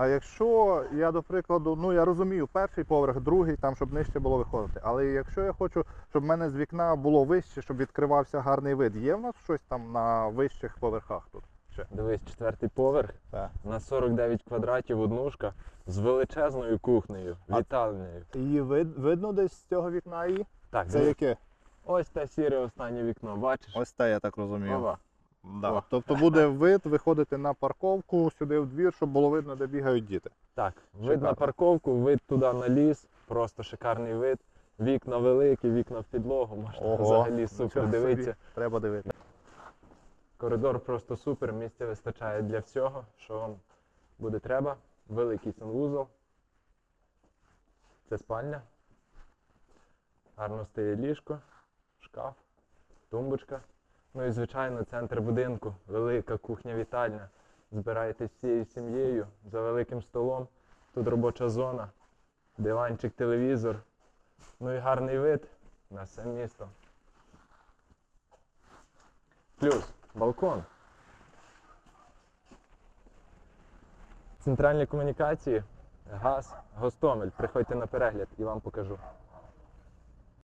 А якщо я, до прикладу, ну я розумію, перший поверх, другий, там, щоб нижче було виходити. Але якщо я хочу, щоб в мене з вікна було вище, щоб відкривався гарний вид, є в нас щось там на вищих поверхах тут? Ще? Дивись, четвертий поверх Так. на 49 квадратів однушка з величезною кухнею, А- вітальнею. Її вид, видно десь з цього вікна її? Так, Це дивись, яке? ось те сіре останнє вікно, бачиш? Ось те, я так розумію. Ова. Да. О. Тобто буде вид виходити на парковку сюди в двір, щоб було видно, де бігають діти. Так, вид на парковку, вид туди на ліс, просто шикарний вид. Вікна великі, вікна в підлогу, можна взагалі супер дивитися. Треба дивитися. Коридор просто супер, місця вистачає для всього, що вам буде треба. Великий санвузол. Це спальня. Гарно стає ліжко, шкаф, тумбочка. Ну і звичайно центр будинку, велика кухня-вітальня. Збираєтесь всією сім'єю за великим столом. Тут робоча зона, диванчик, телевізор. Ну і гарний вид на все місто. Плюс балкон. Центральні комунікації, газ, Гостомель. Приходьте на перегляд і вам покажу.